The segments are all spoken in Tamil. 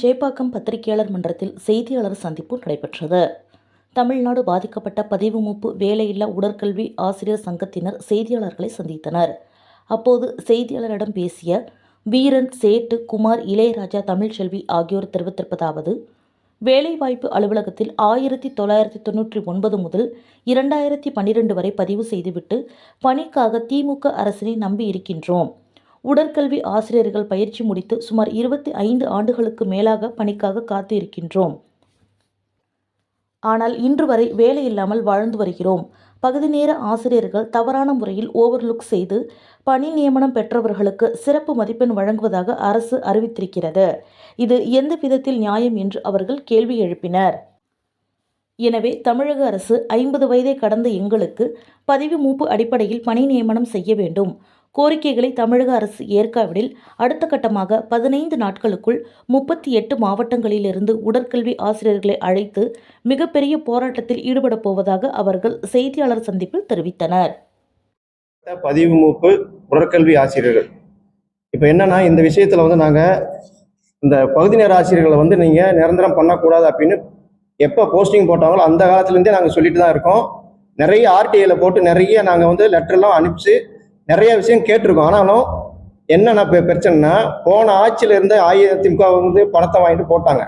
சேப்பாக்கம் பத்திரிகையாளர் மன்றத்தில் செய்தியாளர் சந்திப்பு நடைபெற்றது. தமிழ்நாடு பாதிக்கப்பட்ட பதிவு மூப்பு வேலையில்லா உடற்கல்வி ஆசிரியர் சங்கத்தினர் செய்தியாளர்களை சந்தித்தனர். அப்போது செய்தியாளரிடம் பேசிய வீரன் சேட்டு குமார் இளையராஜா தமிழ்ச்செல்வி ஆகியோர் தெரிவித்திருப்பதாவது வேலைவாய்ப்பு அலுவலகத்தில் ஆயிரத்தி தொள்ளாயிரத்தி தொண்ணூற்றி ஒன்பது முதல் இரண்டாயிரத்தி பன்னிரண்டு வரை பதிவு செய்துவிட்டு பணிக்காக திமுக அரசினை நம்பி இருக்கின்றோம் உடற்கல்வி ஆசிரியர்கள் பயிற்சி முடித்து சுமார் இருபத்தி ஐந்து ஆண்டுகளுக்கு மேலாக பணிக்காக காத்து இருக்கின்றோம் ஆனால் இன்று வரை வேலை இல்லாமல் வாழ்ந்து வருகிறோம். பகுதி நேர ஆசிரியர்கள் தவறான முறையில் ஓவர்லுக் செய்து பணி நியமனம் பெற்றவர்களுக்கு சிறப்பு மதிப்பெண் வழங்குவதாக அரசு அறிவித்திருக்கிறது. இது எந்த விதத்தில் நியாயம் என்று அவர்கள் கேள்வி எழுப்பினர். எனவே தமிழக அரசு ஐம்பது வயதை கடந்த எங்களுக்கு பதிவு மூப்பு அடிப்படையில் பணி நியமனம் செய்ய வேண்டும். கோரிக்கைகளை தமிழக அரசு ஏற்காவிடில் அடுத்த கட்டமாக பதினைந்து நாட்களுக்குள் முப்பத்தி எட்டு மாவட்டங்களிலிருந்து உடற்கல்வி ஆசிரியர்களை அழைத்து மிகப்பெரிய போராட்டத்தில் ஈடுபடப் போவதாக அவர்கள் செய்தியாளர் சந்திப்பில் தெரிவித்தனர். பதிவு மூப்பு உடற்கல்வி ஆசிரியர்கள். இப்போ என்னன்னா இந்த விஷயத்துல வந்து நாங்கள் இந்த பகுதி நேர ஆசிரியர்களை வந்து நீங்க நிரந்தரம் பண்ணக்கூடாது அப்படின்னு எப்போ போஸ்டிங் போட்டாங்களோ அந்த காலத்துலேருந்தே நாங்கள் சொல்லிட்டு தான் இருக்கோம். நிறைய ஆர்டிஐல போட்டு நிறைய நாங்கள் வந்து லெட்டர்லாம் அனுப்பிச்சு நிறைய விஷயம் கேட்டிருக்கோம். ஆனாலும் என்னென்ன பிரச்சனைனா போன ஆட்சியில இருந்து அஇஅதிமுக வந்து பணத்தை வாங்கிட்டு போட்டாங்க.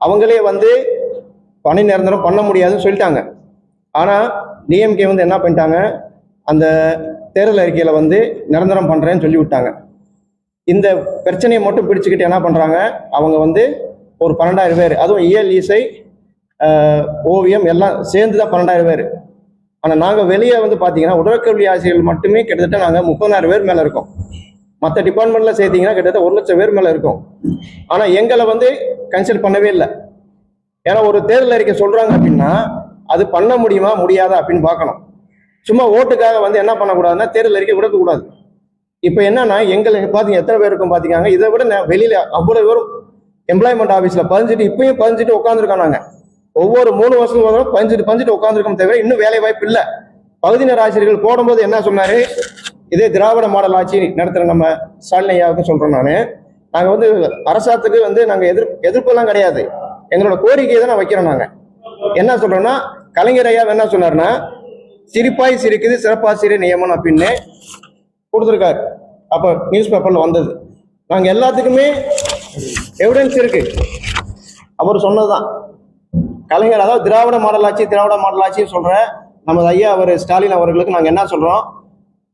அவங்களே வந்து பணி நிரந்தரம் பண்ண முடியாதுன்னு சொல்லிட்டாங்க. ஆனால் டிஎம்கே வந்து என்ன பண்ணிட்டாங்க? அந்த தேர்தல் அறிக்கையில் வந்து நிரந்தரம் பண்ணுறேன்னு சொல்லி விட்டாங்க இந்த பிரச்சனையை மட்டும் பிடிச்சிக்கிட்டு என்ன பண்ணுறாங்க அவங்க வந்து ஒரு பன்னெண்டாயிரம் பேர் அதுவும் இயல் இசை ஓவியம் எல்லாம் சேர்ந்து தான் பன்னெண்டாயிரம் பேர். ஆனால் நாங்கள் வெளியே வந்து பார்த்தீங்கன்னா உடற்கல்வி ஆசிரியர்கள் மட்டுமே கிட்டத்தட்ட நாங்கள் முப்பதாயிரம் பேர் மேலே இருக்கோம். மற்ற டிபார்ட்மெண்ட்டில் சேர்த்தீங்கன்னா கிட்டத்தட்ட ஒரு லட்சம் பேர் மேலே இருக்கும். ஆனால் எங்களை வந்து கன்சிடர் பண்ணவே இல்லை. ஏன்னா ஒரு தேர்தல் அறிக்கை சொல்கிறாங்க அப்படின்னா அது பண்ண முடியுமா முடியாதா அப்படின்னு பார்க்கணும். சும்மா ஓட்டுக்காக வந்து என்ன பண்ணக்கூடாதுன்னா தேர்தல் அறிக்கை விடக்கூடாது இப்போ என்னன்னா எங்களுக்கு பார்த்தீங்க எத்தனை பேர் இருக்கும் பார்த்தீங்க இதை விட நெ- வெளியில அவ்வளோ பேரும் எம்ப்ளாய்மெண்ட் ஆஃபீஸில் பதிஞ்சிட்டு இப்பயும் பதிஞ்சிட்டு உட்காந்துருக்கோம் நாங்கள் ஒவ்வொரு மூணு வருஷம் வரும் பதிஞ்சிட்டு பதிஞ்சிட்டு உட்காந்துருக்கோம் தவிர இன்னும் வேலை வாய்ப்பு இல்லை. பகுதியினர் ஆசிரியர்கள் போடும்போது என்ன சொன்னாரு? இதே திராவிட மாடல் ஆட்சி நடத்துகிற நம்ம ஸ்டாலின் ஐயாவுக்கு சொல்கிறோம் நான். நாங்கள் வந்து அரசாங்கத்துக்கு வந்து நாங்கள் எதிர் எதிர்ப்பெல்லாம் கிடையாது. எங்களோட கோரிக்கையை தான் நான் வைக்கிறோம் நாங்கள் என்ன சொல்றோம்னா கலைஞர் ஐயா என்ன சொன்னார்னா சிரிப்பாய் சிரிக்குது சிறப்பாசிரியர் நியமனம் அப்படின்னு கொடுத்துருக்காரு. அப்போ நியூஸ் பேப்பரில் வந்தது. நாங்கள் எல்லாத்துக்குமே எவிடன்ஸ் இருக்கு. அவர் சொன்னதுதான். கலைஞர் அதாவது திராவிட மாடல் ஆட்சி திராவிட மாடல் ஆட்சின்னு சொல்கிறேன் நமது ஐயா அவர் ஸ்டாலின் அவர்களுக்கு நாங்கள் என்ன சொல்கிறோம்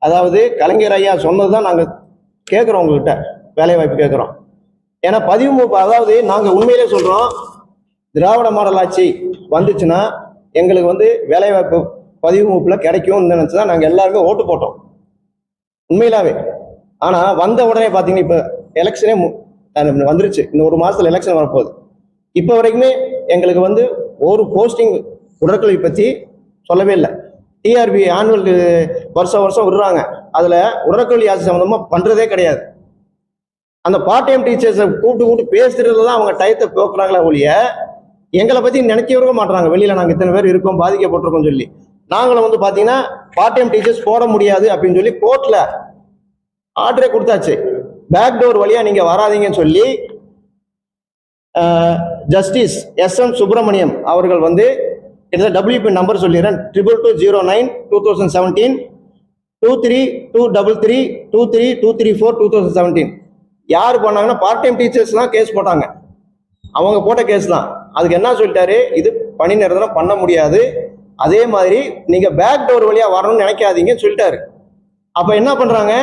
அதாவது கலைஞர் ஐயா சொன்னது தான் நாங்கள் கேட்குறோம் உங்கள்கிட்ட வேலைவாய்ப்பு கேட்குறோம் ஏன்னா பதிவு மூப்பு அதாவது நாங்கள் உண்மையிலே சொல்கிறோம் திராவிட மாடல் ஆட்சி வந்துச்சுன்னா எங்களுக்கு வந்து வேலைவாய்ப்பு பதிவு முப்பில் கிடைக்கும்னு நினச்சி தான் நாங்கள் எல்லாருமே ஓட்டு போட்டோம். உண்மையிலாவே. ஆனால் வந்த உடனே பார்த்தீங்கன்னா இப்போ எலெக்ஷனே வந்துருச்சு. இன்னும் ஒரு மாதத்தில் எலெக்ஷன் வரப்போகுது. இப்போ வரைக்குமே எங்களுக்கு வந்து ஒரு போஸ்டிங் உடற்கல்வி பற்றி சொல்லவே இல்லை. டிஆர்பி ஆனுவல் வருஷம் வருஷம் விடுறாங்க. அதில் உடற்கல்வி ஆட்சி சம்மந்தமாக பண்ணுறதே கிடையாது. அந்த பார்ட் டைம் டீச்சர்ஸை கூப்பிட்டு கூப்பிட்டு பேசுறதுல தான் அவங்க டயத்தை போக்குறாங்களே ஒழிய எங்களை பற்றி நினைக்கவே மாட்றாங்க வெளியில் நாங்கள் இத்தனை பேர் இருக்கோம் பாதிக்கப்பட்டிருக்கோம் சொல்லி. நாங்களும் வந்து பார்த்தீங்கன்னா பார்ட் டைம் டீச்சர்ஸ் போட முடியாது அப்படின்னு சொல்லி கோர்ட்டில் ஆர்டரே கொடுத்தாச்சு. பேக் டோர் வழியாக நீங்கள் வராதீங்கன்னு சொல்லி ஜஸ்டிஸ் எஸ் எம் சுப்பிரமணியம் அவர்கள் வந்து கிட்டத்தட்ட டபிள்யூபி நம்பர் சொல்லிடுறேன். Triple two zero nine two thousand seventeen two three two double three two three two three four two thousand seventeen யார் பண்ணாங்கன்னா பார்ட் டைம் டீச்சர்ஸ் தான் கேஸ் போட்டாங்க. அவங்க போட்ட கேஸ் தான். அதுக்கு என்ன சொல்லிட்டாரு? இது பணி நேரத்தில் பண்ண முடியாது. அதே மாதிரி நீங்கள் பேக் டோர் வழியாக வரணும்னு நினைக்காதீங்கன்னு சொல்லிட்டாரு. அப்போ என்ன பண்ணுறாங்க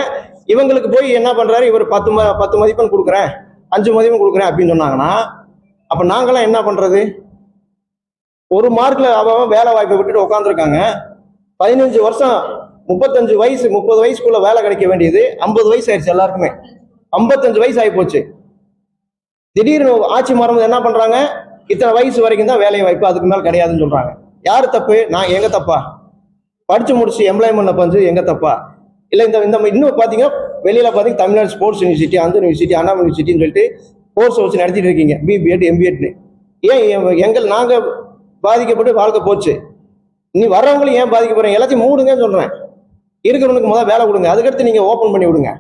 இவங்களுக்கு போய் என்ன பண்ணுறாரு இவர் பத்து ம பத்து மதிப்பெண் கொடுக்குறேன். அஞ்சு மதிப்பெண் கொடுக்குறேன் அப்படின்னு சொன்னாங்கன்னா அப்ப நாங்களாம் என்ன பண்றது? ஒரு மார்க்ல அவன் வேலை வாய்ப்பை விட்டுட்டு உட்காந்துருக்காங்க பதினஞ்சு வருஷம் முப்பத்தஞ்சு வயசு முப்பது வயசுக்குள்ள வேலை கிடைக்க வேண்டியது. ஐம்பது வயசு ஆயிடுச்சு எல்லாருக்குமே. ஐம்பத்தஞ்சு வயசு ஆகி போச்சு. திடீர்னு ஆட்சி மாறும்போது என்ன பண்றாங்க? இத்தனை வயசு வரைக்கும் தான் வேலை வாய்ப்பு அதுக்கு மேல கிடையாதுன்னு சொல்றாங்க. யார் தப்பு? நான் எங்க தப்பா? படிச்சு முடிச்சு எம்ப்ளாய்மெண்ட் பஞ்சு எங்க தப்பா? இல்ல இந்த இந்த இன்னும் பார்த்தீங்கன்னா வெளியில பார்த்தீங்கன்னா தமிழ்நாடு ஸ்போர்ட்ஸ் யூனிவர்சிட்டி அந்த யூனிவர்சிட்டி அண்ணா யூனிவர்சிட்டின்னு சொல்லிட்டு கோர்ஸ் வச்சு நடத்திட்டு இருக்கீங்க. பிபிஎட் எம்பிஎட்னு ஏன் எங்கள் நாங்கள் பாதிக்கப்பட்டு வாழ்க்கை போச்சு. நீ வர்றவங்களும் ஏன் பாதிக்க போறீங்க? எல்லாத்தையும் மூடுங்கன்னு சொல்கிறேன் இருக்கிறவனுக்கு முதல் வேலை கொடுங்க. அதுக்கடுத்து நீங்கள் ஓப்பன் பண்ணி விடுங்க.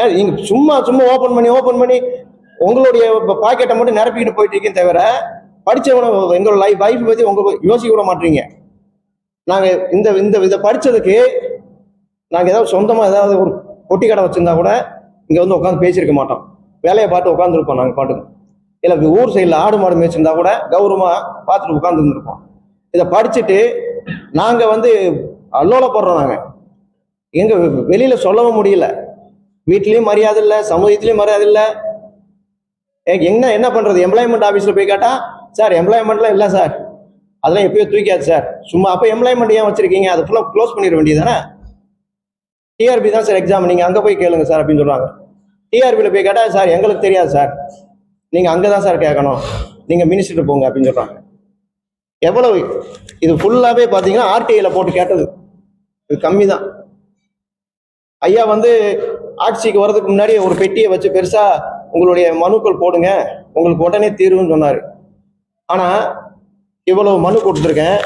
ஏன் நீங்கள் சும்மா சும்மா ஓப்பன் பண்ணி ஓப்பன் பண்ணி உங்களுடைய பாக்கெட்டை மட்டும் நிரப்பிக்கிட்டு போயிட்டு இருக்கேன் தவிர படிச்சவன எங்களோட லைஃப் லைஃப் பற்றி உங்களுக்கு யோசிக்க விட மாட்டீங்க. நாங்கள் இந்த இந்த இதை படித்ததுக்கு நாங்கள் ஏதாவது சொந்தமாக ஏதாவது ஒரு பொட்டி கடை வச்சுருந்தா கூட இங்கே வந்து உட்காந்து பேசியிருக்க மாட்டோம். வேலையை பார்த்து உட்காந்துருப்போம் நாங்கள் பாட்டுக்கு. இல்லை ஊர் சைடில் ஆடு மாடு மேய்ச்சிருந்தா கூட கௌரவமாக பார்த்துட்டு உட்காந்துருந்துருப்போம் இதை படிச்சுட்டு நாங்கள் வந்து அல்லோலப்படுறோம் நாங்கள் எங்க வெளியில் சொல்லவும் முடியல. வீட்லேயும் மரியாதை இல்லை சமூகத்துலேயும் மரியாதை இல்லை. என்ன என்ன பண்ணுறது எம்ப்ளாய்மெண்ட் ஆஃபீஸில் போய் கேட்டால் சார் எம்ப்ளாய்மெண்ட்லாம் இல்லை சார். அதெல்லாம் எப்பயோ தூக்கியாச்சு சார். சும்மா அப்போ எம்ப்ளாய்மெண்ட் ஏன் வச்சுருக்கீங்க? அது ஃபுல்லாக க்ளோஸ் பண்ணிட வேண்டியது தானே? டிஆர்பி தான் சார் எக்ஸாம் நீங்கள் அங்கே போய் கேளுங்க சார் அப்படின்னு சொல்கிறாங்க டிஆர்பியில் போய் கேட்டால் சார் எங்களுக்கு தெரியாது சார். நீங்கள் அங்கே தான் சார் கேட்கணும். நீங்கள் மினிஸ்டர் போங்க அப்படின்னு சொல்கிறாங்க எவ்வளவு இது ஃபுல்லாகவே பார்த்தீங்கன்னா ஆர்டிஐயில் போட்டு கேட்டது. இது கம்மி தான். ஐயா வந்து ஆட்சிக்கு வர்றதுக்கு முன்னாடி ஒரு பெட்டியை வச்சு பெருசாக உங்களுடைய மனுக்கள் போடுங்க. உங்களுக்கு உடனே தீர்வுன்னு சொன்னார். ஆனால் இவ்வளவு மனு கொடுத்துருக்கேன்.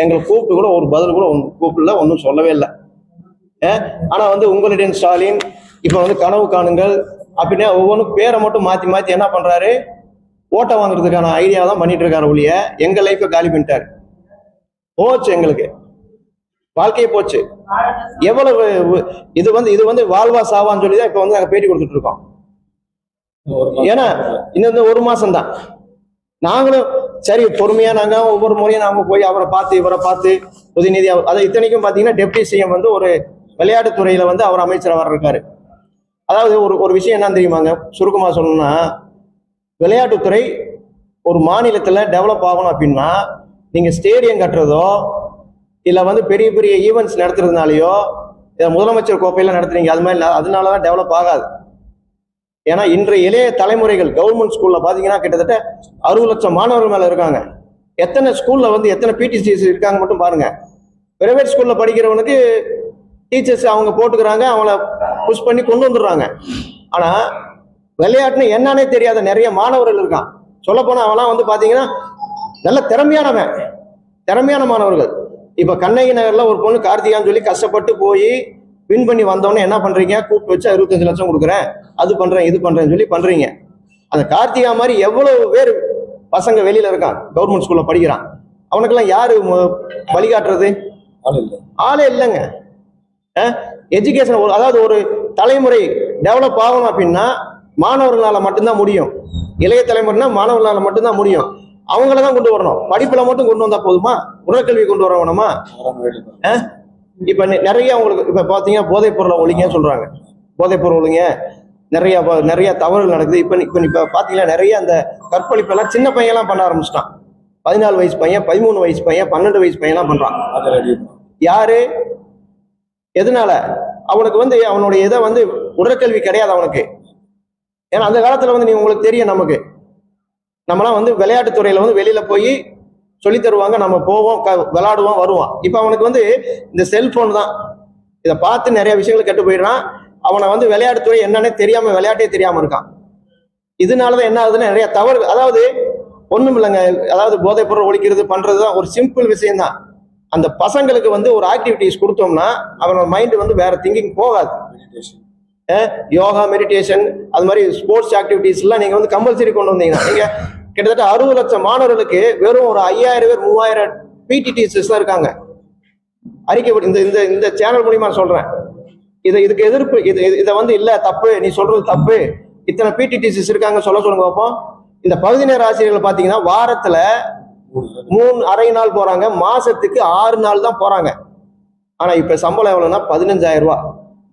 எங்களை கூப்பிட்டு கூட ஒரு பதில் கூட ஒன்று கூப்பிடல ஒன்றும் சொல்லவே இல்லை. ஆனால் வந்து உங்களுடைய ஸ்டாலின் இப்ப வந்து கனவு காணுங்கள். அப்படின்னா ஒவ்வொன்றும் பேரை மட்டும் மாத்தி மாத்தி என்ன பண்றாரு? ஓட்டை வாங்குறதுக்கான ஐடியா தான் பண்ணிட்டு இருக்காரு ஒழிய எங்க லைஃப்பை காலி பண்ணிட்டாரு. போச்சு எங்களுக்கு. வாழ்க்கையே போச்சு. எவ்வளவு இது வந்து இது வந்து வாழ்வா சாவான்னு சொல்லி தான் இப்ப வந்து நாங்க பேட்டி கொடுத்துட்டு இருக்கோம். ஏன்னா இன்னும் ஒரு மாசம் தான் நாங்களும் சரி பொறுமையா நாங்க ஒவ்வொரு முறையும் நாம போய் அவரை பார்த்து இவரை பார்த்து உதயநிதி அவர் அதை இத்தனைக்கும் பாத்தீங்கன்னா டெப்டி சிஎம் வந்து ஒரு விளையாட்டுத்துறையில வந்து அவர் அமைச்சரா வர இருக்காரு அதாவது ஒரு ஒரு விஷயம் என்ன தெரியுமாங்க? சுருக்கமாக சொல்லணும்னா விளையாட்டுத்துறை ஒரு மாநிலத்தில் டெவலப் ஆகணும் அப்படின்னா நீங்கள் ஸ்டேடியம் கட்டுறதோ இல்லை வந்து பெரிய பெரிய ஈவெண்ட்ஸ் நடத்துறதுனாலையோ இதை முதலமைச்சர் கோப்பையில் நடத்துறீங்க அது மாதிரி அதனால தான் டெவலப் ஆகாது. ஏன்னா இன்றைய இளைய தலைமுறைகள் கவர்மெண்ட் ஸ்கூலில் பார்த்தீங்கன்னா கிட்டத்தட்ட அறுபது லட்சம் மாணவர்கள் மேலே இருக்காங்க. எத்தனை ஸ்கூலில் வந்து எத்தனை பிடிசிஸ் இருக்காங்க மட்டும் பாருங்கள் பிரைவேட் ஸ்கூலில் படிக்கிறவனுக்கு டீச்சர்ஸ் அவங்க போட்டுக்கிறாங்க அவங்கள புஷ் பண்ணி கொண்டு வந்துடுறாங்க. ஆனா விளையாட்டுன்னு என்னன்னே தெரியாத நிறைய மாணவர்கள் இருக்கான். சொல்ல போனா அவன்லாம் வந்து பாத்தீங்கன்னா நல்ல திறமையானவன். திறமையான மாணவர்கள். இப்ப கண்ணகி நகர்ல ஒரு பொண்ணு கார்த்திகான்னு சொல்லி கஷ்டப்பட்டு போய் வின் பண்ணி வந்தவொடனே என்ன பண்றீங்க? கூப்பிட்டு வச்சு அறுபத்தஞ்சு லட்சம் கொடுக்குறேன். அது பண்றேன் இது பண்றேன்னு சொல்லி பண்றீங்க. அந்த கார்த்திகா மாதிரி எவ்வளவு பேர் பசங்க வெளியில இருக்கான். கவர்மெண்ட் ஸ்கூல்ல படிக்கிறான். அவனுக்கெல்லாம் யாரு வழிகாட்டுறது? ஆளே இல்லைங்க. எஜுகேஷன் அதாவது ஒரு தலைமுறை டெவலப் ஆகணும் அப்படின்னா மாணவர்களால மட்டும்தான் முடியும். இளைய தலைமுறைனா மாணவர்களால மட்டும்தான் முடியும். அவங்கள தான் கொண்டு வரணும். படிப்புல மட்டும் கொண்டு வந்தா போதுமா? உடற்கல்வி கொண்டு வர வேணுமா? இப்ப நிறைய உங்களுக்கு இப்ப பாத்தீங்கன்னா போதைப் பொருளை ஒழிங்கன்னு சொல்றாங்க. போதைப் பொருள் ஒழிங்க. நிறைய நிறைய தவறுகள் நடக்குது. இப்ப இப்ப இப்ப பாத்தீங்கன்னா நிறைய அந்த கற்பழிப்பு எல்லாம் சின்ன பையன் எல்லாம் பண்ண ஆரம்பிச்சிட்டான். பதினாலு வயசு பையன் பதிமூணு வயசு பையன் பன்னெண்டு வயசு பையன் எல்லாம் பண்றான். யாரு? எதனால? அவனுக்கு வந்து அவனுடைய இதை வந்து உடற்கல்வி கிடையாது அவனுக்கு. ஏன்னா அந்த காலத்துல வந்து நீ உங்களுக்கு தெரியும் நமக்கு. நம்மலாம் வந்து விளையாட்டுத் துறையில வந்து வெளியில போய் சொல்லி தருவாங்க. நம்ம போவோம் க- விளையாடுவோம் வருவோம். இப்போ அவனுக்கு வந்து இந்த செல்போன் தான். இதை பார்த்து நிறைய விஷயங்கள் கெட்டு போயிடுறான். அவனை வந்து விளையாட்டுத்துறை என்னன்னே தெரியாம விளையாட்டே தெரியாம இருக்கான். இதனாலதான் என்ன ஆகுதுன்னா நிறைய தவறு அதாவது ஒண்ணும் இல்லைங்க அதாவது போதைப் பொருள் ஒழிக்கிறது பண்றதுதான் ஒரு சிம்பிள் விஷயம்தான். அந்த பசங்களுக்கு வந்து ஒரு ஆக்டிவிட்டிஸ் கொடுத்தோம்னா அவனோட மைண்ட் வந்து வேற திங்கிங் போகாது. யோகா மெடிடேஷன் அது மாதிரி ஸ்போர்ட்ஸ் ஆக்டிவிட்டிஸ் எல்லாம் நீங்க வந்து கம்பல்சரி கொண்டு வந்தீங்கன்னா நீங்க கிட்டத்தட்ட அறுபது லட்சம் மாணவர்களுக்கு வெறும் ஒரு ஐயாயிரம் பேர் மூவாயிரம் பிடி டீச்சர்ஸ் தான் இருக்காங்க. அறிக்கை இந்த இந்த இந்த சேனல் மூலியமா நான் சொல்றேன். இதை இதுக்கு எதிர்ப்பு இது இது- வந்து இல்ல தப்பு நீ சொல்றது தப்பு. இத்தனை பிடி டீச்சர்ஸ் இருக்காங்க சொல்ல சொல்லுங்க பார்ப்போம் இந்த பகுதி நேர ஆசிரியர்கள் பாத்தீங்கன்னா வாரத்துல மூணு அரை நாள் போறாங்க. மாசத்துக்கு ஆறு நாள் தான் போறாங்க. ஆனா இப்ப சம்பளம் எவ்வளவுன்னா பதினஞ்சாயிரம் ரூபாய்.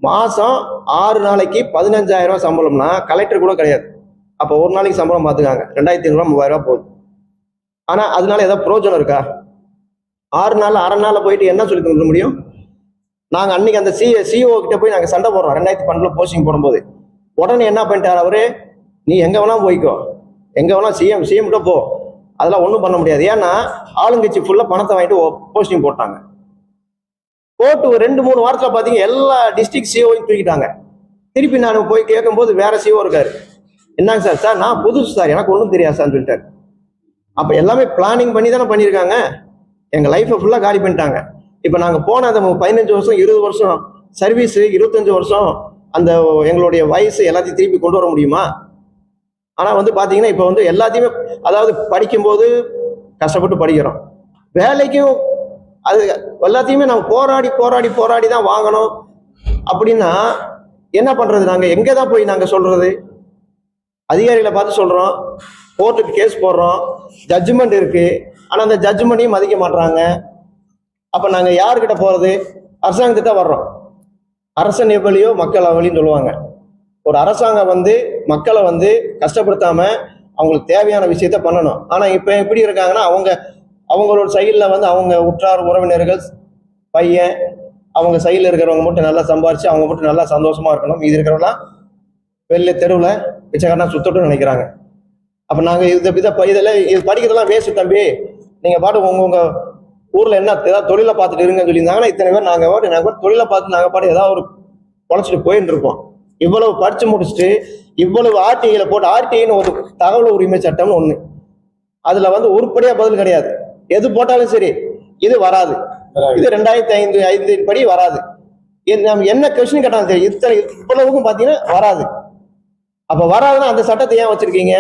மாசம் ஆறு நாளைக்கு பதினஞ்சாயிரம் ரூபாய் சம்பளம்னா கலெக்டர் கூட கிடையாது. அப்ப ஒரு நாளைக்கு சம்பளம் பார்த்துக்காங்க ரெண்டாயிரத்தி ஐநூறுவா மூவாயிரம் ரூபாய் போகுது ஆனா அதனால ஏதாவது பிரயோஜனம் இருக்கா? ஆறு நாள் அரை நாளில் போயிட்டு என்ன சொல்லி கொடுக்க முடியும்? நாங்க அன்னைக்கு அந்த சி சிஓ கிட்ட போய் நாங்க சண்டை போடுறோம். ரெண்டாயிரத்தி பன்னெண்டுல போஸ்டிங் போடும்போது. உடனே என்ன பண்ணிட்டாரு அவரு? நீ எங்க வேணா போய்க்கோ. எங்க வேணா சிஎம் சிஎம் கிட்ட போ. அதெல்லாம் ஒன்றும் பண்ண முடியாது. ஏன்னா ஆளுங்கட்சி ஃபுல்லாக பணத்தை வாங்கிட்டு போஸ்டிங் போட்டாங்க. போட்டு ஒரு ரெண்டு மூணு வாரத்தில் பார்த்தீங்க எல்லா டிஸ்ட்ரிக்ட் சிஓவையும் தூக்கிட்டாங்க. திருப்பி நான் போய் கேட்கும்போது வேற சிஓ இருக்காரு. என்னங்க சார்? சார் நான் புதுசு சார். எனக்கு ஒன்றும் தெரியாது சார்னு சொல்லிட்டாரு. அப்போ எல்லாமே பிளானிங் பண்ணி தானே பண்ணியிருக்காங்க எங்கள் லைஃப்பை ஃபுல்லாக காலி பண்ணிட்டாங்க. இப்போ நாங்கள் போன அந்த பதினஞ்சு வருஷம் இருபது வருஷம் சர்வீஸு இருபத்தஞ்சி வருஷம் அந்த எங்களுடைய வயசு எல்லாத்தையும் திருப்பி கொண்டு வர முடியுமா? ஆனால் வந்து பார்த்தீங்கன்னா இப்போ வந்து எல்லாத்தையுமே அதாவது படிக்கும்போது கஷ்டப்பட்டு படிக்கிறோம். வேலைக்கும் அது எல்லாத்தையுமே நம்ம போராடி போராடி போராடி தான் வாங்கணும். அப்படின்னா என்ன பண்ணுறது நாங்கள் எங்கே தான் போய் நாங்கள் சொல்கிறது அதிகாரிகளை பார்த்து சொல்கிறோம் கோர்ட்டுக்கு கேஸ் போடுறோம். ஜட்ஜ்மெண்ட் இருக்குது ஆனால் அந்த ஜட்ஜ்மெண்ட்டையும் மதிக்க மாட்றாங்க. அப்போ நாங்கள் யாருக்கிட்ட போகிறது அரசாங்கத்திட்ட வர்றோம். அரசன் எவ்வளியோ மக்கள் அவளின்னு சொல்லுவாங்க. ஒரு அரசாங்கம் வந்து மக்களை வந்து கஷ்டப்படுத்தாம அவங்களுக்கு தேவையான விஷயத்த பண்ணணும். ஆனால் இப்போ எப்படி இருக்காங்கன்னா அவங்க அவங்களோட சைடில் வந்து அவங்க உற்றார் உறவினர்கள் பையன் அவங்க சைடில் இருக்கிறவங்க மட்டும் நல்லா சம்பாரிச்சு அவங்க மட்டும் நல்லா சந்தோஷமா இருக்கணும். இது இருக்கிறவங்களாம் வெளில தெருவில் பிச்சைக்காரனா சுத்தட்டும் நினைக்கிறாங்க. அப்போ நாங்கள் இதை இதை இதெல்லாம் இது படிக்கிறதெல்லாம் வேஸ்ட் தம்பி. நீங்கள் பாட்டு உங்க உங்க ஊரில் என்ன ஏதாவது தொழிலை பார்த்துட்டு இருங்கன்னு சொல்லியிருந்தாங்கன்னா இத்தனை பேர் நாங்கள் பாட்டு நாங்கள் பாட்டு தொழிலை பார்த்து நாங்கள் பாட்டு ஏதாவது ஒரு குழச்சிட்டு போயின்னு இருப்போம் இவ்வளவு படிச்சு முடிச்சுட்டு இவ்வளவு ஆர்டிஐல போட்டு ஆர்டிஐன்னு ஒரு தகவல் உரிமை சட்டம்னு ஒன்று அதில் வந்து உருப்படியா பதில் கிடையாது. எது போட்டாலும் சரி இது வராது. இது ரெண்டாயிரத்தி ஐந்து ஐந்து படி வராது. நம்ம என்ன கொஸ்டின் கேட்டாலும் சரி இத்தனை இவ்வளவுக்கும் பார்த்தீங்கன்னா வராது. அப்போ வராதுன்னா அந்த சட்டத்தை ஏன் வச்சிருக்கீங்க?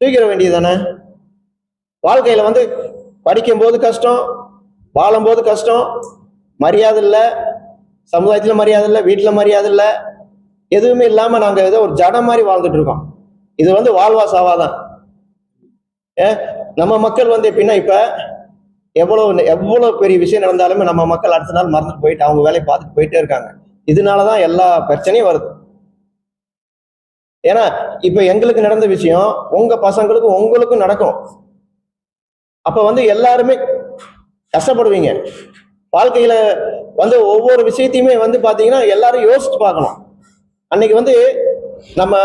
தூக்கிட வேண்டியது தானே வாழ்க்கையில வந்து படிக்கும்போது கஷ்டம் வாழும்போது கஷ்டம் மரியாதை இல்லை சமுதாயத்தில் மரியாதை இல்லை வீட்டில் மரியாதை இல்லை எதுவுமே இல்லாமல் நாங்கள் ஏதோ ஒரு ஜடம் மாதிரி வாழ்ந்துட்டு இருக்கோம். இது வந்து வாழ்வா சாவாதான் ஏ நம்ம மக்கள் வந்து எப்படின்னா இப்போ எவ்வளவு எவ்வளவு பெரிய விஷயம் நடந்தாலுமே நம்ம மக்கள் அடுத்த நாள் மறந்துட்டு போயிட்டு அவங்க வேலையை பார்த்துட்டு போயிட்டே இருக்காங்க. இதனால தான் எல்லா பிரச்சனையும் வருது. ஏன்னா இப்ப எங்களுக்கு நடந்த விஷயம் உங்க பசங்களுக்கும் உங்களுக்கும் நடக்கும். அப்ப வந்து எல்லாருமே கஷ்டப்படுவீங்க. வாழ்க்கையில வந்து ஒவ்வொரு விஷயத்தையுமே வந்து பாத்தீங்கன்னா எல்லாரும் யோசிச்சு பார்க்கணும். அன்னைக்கு வந்து நம்ம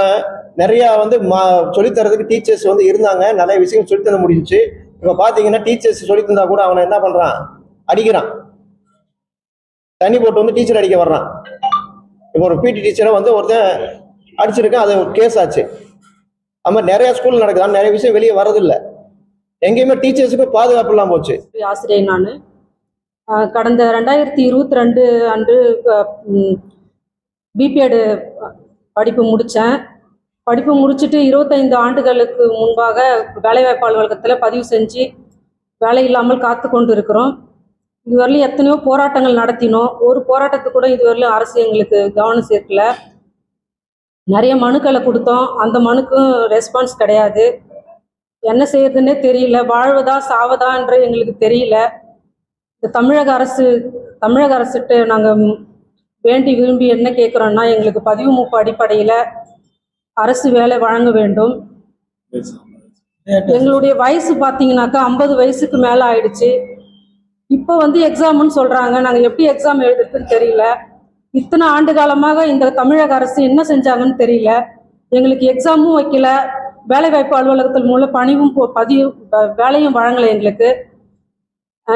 நிறைய வந்து மா சொல்லித்தரதுக்கு டீச்சர்ஸ் வந்து இருந்தாங்க. நிறைய விஷயம் சொல்லித்தர முடிஞ்சுச்சு. இப்ப பாத்தீங்கன்னா டீச்சர்ஸ் சொல்லி தந்தா கூட அவனை என்ன பண்றான்? அடிக்கிறான். தண்ணி போட்டு வந்து டீச்சர் அடிக்க வர்றான். இப்போ ஒரு பிடி டீச்சரை வந்து ஒருத்தன் அடிச்சிருக்கான். அது ஒரு கேஸ் ஆச்சு. அது மாதிரி நிறைய ஸ்கூல் நடக்குது. நிறைய விஷயம் வெளியே வரதில்லை எங்கேயுமே டீச்சர்ஸுக்கு பாதுகாப்பு இல்லாம போச்சு. ஆசிரியர் நான். கடந்த ரெண்டாயிரத்தி இருபத்தி ரெண்டு அன்று பிபிஎடு படிப்பு முடித்தேன் படிப்பு முடிச்சுட்டு இருபத்தைந்து ஆண்டுகளுக்கு முன்பாக வேலைவாய்ப்பு அலுவலகத்தில் பதிவு செஞ்சு வேலை இல்லாமல் காத்து கொண்டு இருக்கிறோம் இதுவரையிலும் எத்தனையோ போராட்டங்கள் நடத்தினோம். ஒரு போராட்டத்துக்கு கூட இதுவரையிலும் அரசு எங்களுக்கு கவனம் சேர்க்கல நிறைய மனுக்களை கொடுத்தோம். அந்த மனுக்கும் ரெஸ்பான்ஸ் கிடையாது. என்ன செய்யறதுன்னே தெரியல. வாழ்வதா சாவதா என்று எங்களுக்கு தெரியல. இந்த தமிழக அரசு தமிழக அரசுகிட்ட நாங்கள் வேண்டி விரும்பி என்ன கேட்குறோன்னா எங்களுக்கு பதிவு மூப்பு அடிப்படையில் அரசு வேலை வழங்க வேண்டும். எங்களுடைய வயசு பார்த்தீங்கன்னாக்கா ஐம்பது வயசுக்கு மேலே ஆயிடுச்சு. இப்போ வந்து எக்ஸாம்னு சொல்கிறாங்க நாங்கள் எப்படி எக்ஸாம் எழுதுறதுன்னு தெரியல. இத்தனை ஆண்டு காலமாக இந்த தமிழக அரசு என்ன செஞ்சாங்கன்னு தெரியல. எங்களுக்கு எக்ஸாமும் வைக்கல. வேலைவாய்ப்பு அலுவலகத்தின் மூலம் பணிவும் பதிவு வ- வேலையும் வழங்கலை எங்களுக்கு.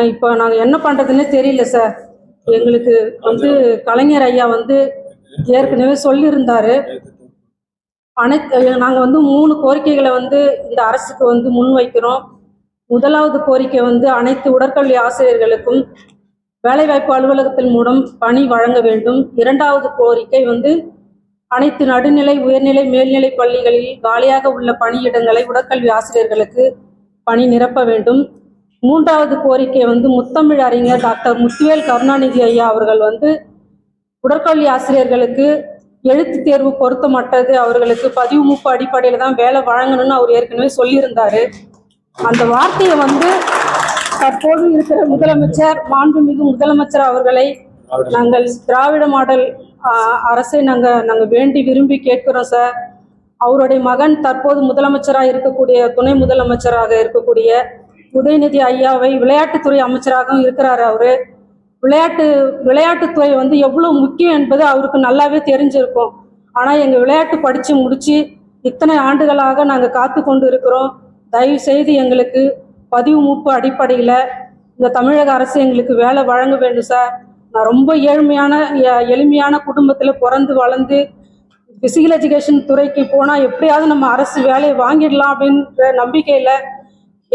இப்போ நாங்கள் என்ன பண்ணுறதுன்னே தெரியல சார் எங்களுக்கு வந்து கலைஞர் ஐயா வந்து ஏற்கனவே சொல்லியிருந்தாரு. அனைத்து நாங்கள் வந்து மூணு கோரிக்கைகளை வந்து இந்த அரசுக்கு வந்து முன்வைக்கிறோம் முதலாவது கோரிக்கை வந்து அனைத்து உடற்கல்வி ஆசிரியர்களுக்கும் வேலைவாய்ப்பு அலுவலகத்தின் மூலம் பணி வழங்க வேண்டும். இரண்டாவது கோரிக்கை வந்து அனைத்து நடுநிலை உயர்நிலை மேல்நிலை பள்ளிகளில் காலியாக உள்ள பணியிடங்களை உடற்கல்வி ஆசிரியர்களுக்கு பணி நிரப்ப வேண்டும். மூன்றாவது கோரிக்கை வந்து முத்தமிழ் அறிஞர் டாக்டர் முத்துவேல் கருணாநிதி ஐயா அவர்கள் வந்து உடற்கல்வி ஆசிரியர்களுக்கு எழுத்து தேர்வு பொருத்தமற்றது அவர்களுக்கு பதிவு முப்பு அடிப்படையில் தான் வேலை வழங்கணும்னு அவர் ஏற்கனவே சொல்லியிருந்தாரு. அந்த வார்த்தையை வந்து தற்போது இருக்கிற முதலமைச்சர் மாண்புமிகு முதலமைச்சர் அவர்களை நாங்கள் திராவிட மாடல் அரசை நாங்கள் நாங்கள் வேண்டி விரும்பி கேட்கிறோம் சார். அவருடைய மகன் தற்போது முதலமைச்சராக இருக்கக்கூடிய துணை முதலமைச்சராக இருக்கக்கூடிய உதயநிதி ஐயாவை விளையாட்டுத்துறை அமைச்சராகவும் இருக்கிறார் அவரு. விளையாட்டு விளையாட்டுத்துறை வந்து எவ்வளோ முக்கியம் என்பது அவருக்கு நல்லாவே தெரிஞ்சிருக்கும். ஆனால் எங்கள் விளையாட்டு படித்து முடித்து இத்தனை ஆண்டுகளாக நாங்கள் காத்து கொண்டு இருக்கிறோம். தயவு செய்து எங்களுக்கு பதிவு மூப்பு அடிப்படையில் இந்த தமிழக அரசு எங்களுக்கு வேலை வழங்க வேண்டும் சார். நான் ரொம்ப ஏழ்மையான எ- எளிமையான குடும்பத்தில் பிறந்து வளர்ந்து ஃபிசிக்கல் எஜுகேஷன் துறைக்கு போனால் எப்படியாவது நம்ம அரசு வேலையை வாங்கிடலாம் அப்படின்ற நம்பிக்கையில்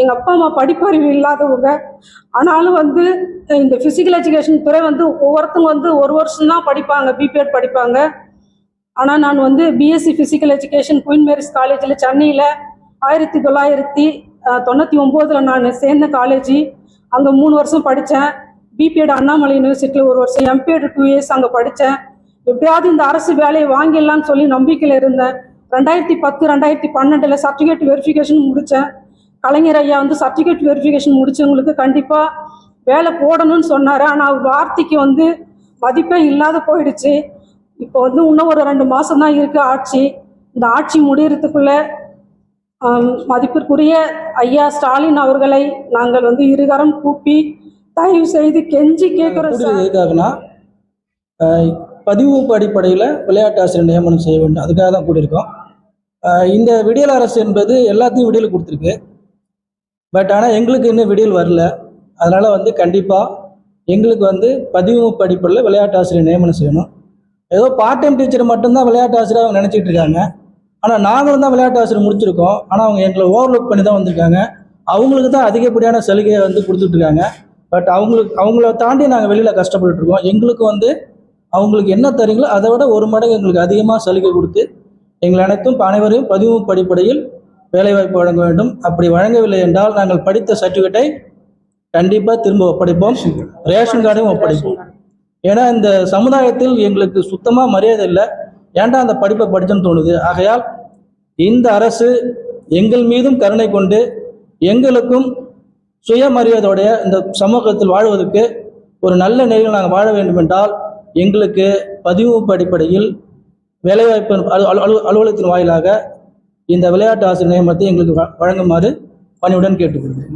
எங்கள் அப்பா அம்மா படிப்பறிவு இல்லாதவங்க. ஆனாலும் வந்து இந்த ஃபிசிக்கல் எஜுகேஷன் துறை வந்து ஒவ்வொருத்தவங்க வந்து ஒரு வருஷம் தான் படிப்பாங்க பிபிஎட் படிப்பாங்க. ஆனால் நான் வந்து BSc physical education Queen Mary's காலேஜில் சென்னையில் ஆயிரத்தி தொள்ளாயிரத்தி தொண்ணூற்றி ஒம்போதில் நான் சேர்ந்த காலேஜ் அங்கே மூணு வருஷம் படித்தேன் பிபிஎட் அண்ணாமலை யூனிவர்சிட்டியில் ஒரு வருஷம் எம்பிஎட் டூ இயர்ஸ் அங்கே படித்தேன் எப்படியாவது இந்த அரசு வேலையை வாங்கிடலாம்னு சொல்லி நம்பிக்கையில் இருந்தேன். ரெண்டாயிரத்தி பத்து ரெண்டாயிரத்தி பன்னெண்டில் சர்டிஃபிகேட் வெரிஃபிகேஷன் முடித்தேன் கலைஞர் ஐயா வந்து சர்டிஃபிகேட் வெரிஃபிகேஷன் முடிச்சவங்களுக்கு கண்டிப்பாக வேலை போடணும்னு சொன்னார். ஆனால் வார்த்தைக்கு வந்து மதிப்பே இல்லாத போயிடுச்சு. இப்போ வந்து இன்னும் ஒரு ரெண்டு மாதம் தான் இருக்குது ஆட்சி. இந்த ஆட்சி முடியறதுக்குள்ள ஆம், மதிப்பிற்குரிய ஐயா ஸ்டாலின் அவர்களை நாங்கள் வந்து இருகரம் கூப்பி தயவு செய்து கெஞ்சி கேட்குறோம் எதுக்காகனா அஹ், பதிவுப்பு அடிப்படையில் விளையாட்டு ஆசிரியர் நியமனம் செய்ய வேண்டும். அதுக்காக தான் கூடியிருக்கோம். இந்த விடியல் அரசு என்பது எல்லாத்தையும் விடியல் கொடுத்துருக்கு. பட் ஆனால் எங்களுக்கு இன்னும் விடியல் வரல. அதனால் வந்து கண்டிப்பாக எங்களுக்கு வந்து பதிவு அடிப்படையில் விளையாட்டு ஆசிரியர் நியமனம் செய்யணும். ஏதோ பார்ட் டைம் டீச்சர் மட்டும்தான் விளையாட்டு ஆசிரியர் அவங்க நினச்சிட்டு இருக்காங்க. ஆனால் நாங்களும் தான் விளையாட்டு ஆசிரியர் முடிச்சிருக்கோம். ஆனால் அவங்க எங்களை ஓவர்லுக் பண்ணி தான் வந்திருக்காங்க. அவங்களுக்கு தான் அதிகப்படியான சலுகையை வந்து கொடுத்துட்ருக்காங்க பட் அவங்களுக்கு அவங்கள தாண்டி நாங்கள் வெளியில் கஷ்டப்பட்டுருக்கோம் எங்களுக்கு வந்து அவங்களுக்கு என்ன தரீங்களோ அதை விட ஒரு மடங்கு எங்களுக்கு அதிகமாக சலுகை கொடுத்து எங்கள் அனைத்தும் அனைவரையும் பதிவு அடிப்படையில் வேலைவாய்ப்பு வழங்க வேண்டும். அப்படி வழங்கவில்லை என்றால் நாங்கள் படித்த சர்டிஃபிகேட்டை கண்டிப்பாக திரும்ப ஒப்படைப்போம். ரேஷன் கார்டையும் ஒப்படைப்போம். ஏன்னா இந்த சமுதாயத்தில் எங்களுக்கு சுத்தமாக மரியாதை இல்லை. ஏன்டா அந்த படிப்பை படிச்சேன்னு தோணுது? ஆகையால் இந்த அரசு எங்கள் மீதும் கருணை கொண்டு எங்களுக்கும் சுயமரியாதையுடைய இந்த சமூகத்தில் வாழ்வதற்கு ஒரு நல்ல நிலையில் நாங்கள் வாழ வேண்டும் என்றால் எங்களுக்கு பதிவு அடிப்படையில் வேலைவாய்ப்பு அலுவலகத்தின் வாயிலாக இந்த விளையாட்டு ஆசிரியர் நியமனத்தை எங்களுக்கு வ- வழங்குமாறு பணியுடன் கேட்டுக்கொள்கிறேன்.